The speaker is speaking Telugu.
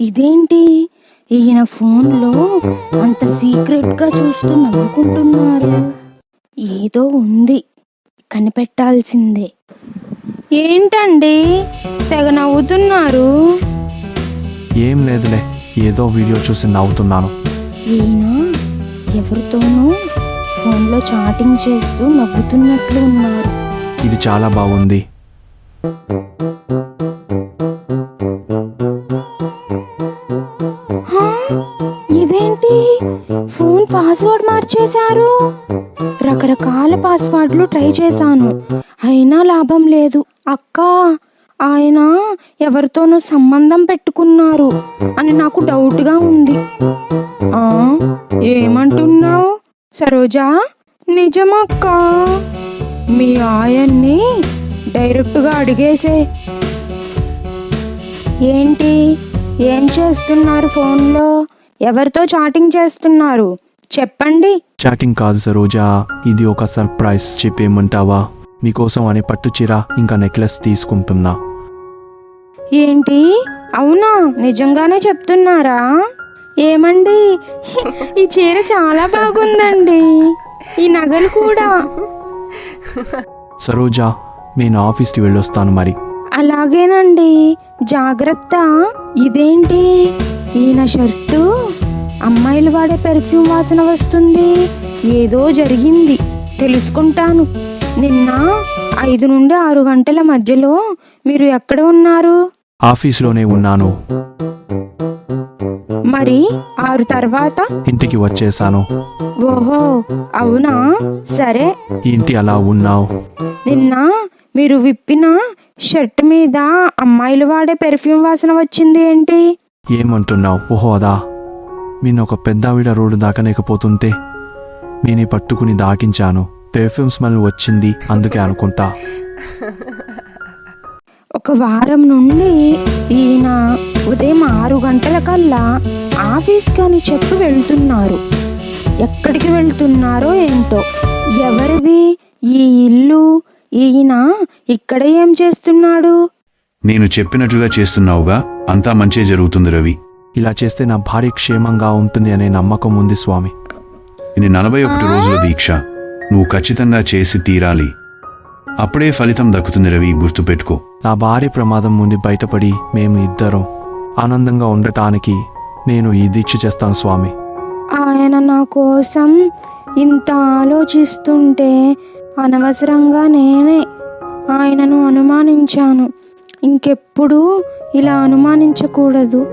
ఇదేంటి? ఈయన ఫోన్లో అంత సీక్రెట్గా చూస్తూ నవ్వుకుంటున్నారు. ఏదో ఉంది. కనిపెట్టాల్సిందే. ఏంటండి? తెగ నవ్వుతున్నారు. ఏం లేదులే. ఏదో వీడియో చూసి నవ్వుతున్నాను. ఈయన ఎవరితోనో ఫోన్లో చాటింగ్ చేస్తూ నవ్వుతున్నట్లు ఉన్నారు. ఇది చాలా బాగుంది. ఏంటి? ఫోన్ పాస్వర్డ్ మార్చేశారు. రకరకాల పాస్వర్డ్లు ట్రై చేశాను. అయినా లాభం లేదు. అక్క ఆయన ఎవరితోనో సంబంధం పెట్టుకున్నారు అని నాకు డౌట్గా ఉంది. ఆ ఏమంటున్నావు? సరోజా నిజమక్క? మీ ఆయన్ని డైరెక్ట్గా అడిగేసే. ఏంటి? ఏం చేస్తున్నారు ఫోన్లో? ఎవరితో చాటింగ్ చేస్తున్నారు? చెప్పండి. చాటింగ్ కాదు సరోజా ఇది ఒక సర్ప్రైజ్ చెప్పేయమంటావా మీకోసం అనే పట్టు చీర ఇంకా నెక్లెస్ తీసుకుంటున్నా. ఏంటి? అవునా? నిజంగానే చెప్తున్నారా? ఏమండి? ఈ చీర చాలా బాగుందండి. ఈ నగలు కూడా. సరోజా నేను ఆఫీస్కి వెళ్ళొస్తాను మరి. అలాగేనండి. జాగ్రత్త. ఇదేంటి? ఈయన షర్టు? అమ్మాయిలు వాడే పెర్ఫ్యూమ్ వాసన వస్తుంది. ఏదో జరిగింది. తెలుసుకుంటాను. నిన్న ఐదు నుండి ఆరు గంటల మధ్యలో మీరు ఎక్కడ ఉన్నారు? ఆఫీస్లోనే ఉన్నాను. మరి ఆరు తర్వాత? ఇంటికి వచ్చేసాను. ఓహో అవునా? సరే. ఏంటి అలా ఉన్నావు. నిన్న మీరు విప్పిన షర్ట్ మీద అమ్మాయిలు వాడే పెర్ఫ్యూమ్ వాసన వచ్చింది ఏంటి? ఏమంటున్నావు? ఓహో అదా నేను ఒక పెద్దావిడ రోడ్డు దాకలేకపోతుంటే నేను పట్టుకుని దాకించాను. పెర్ఫ్యూమ్ స్మెల్ వచ్చింది అందుకే అనుకుంటా. ఒక వారం నుండి ఈయన ఉదయం ఆరు గంటల కల్లా ఆఫీస్కి అని చెప్పి వెళ్తున్నారు. ఎక్కడికి వెళ్తున్నారో ఏంటో. ఎవరిది? ఈ ఇల్లు? ఈయన ఇక్కడ ఏం చేస్తున్నాడు? నేను చెప్పినట్లుగా చేస్తున్నావుగా అంతా మంచే జరుగుతుంది రవి. ఇలా చేస్తే నా భార్య క్షేమంగా ఉంటుంది అనే నమ్మకం ఉంది స్వామి. ఇది నలభై ఒకటి రోజుల దీక్ష నువ్వు ఖచ్చితంగా చేసి తీరాలి. అప్పుడే ఫలితం దక్కుతుంది రవి గుర్తుపెట్టుకో నా భార్య ప్రమాదం నుండి బయటపడి మేము ఇద్దరం ఆనందంగా ఉండటానికి నేను ఈ దీక్ష చేస్తాను స్వామి. ఆయన నా కోసం ఇంత ఆలోచిస్తుంటే అనవసరంగా నేనే ఆయనను అనుమానించాను. ఇంకెప్పుడు ఇలా అనుమానించకూడదు.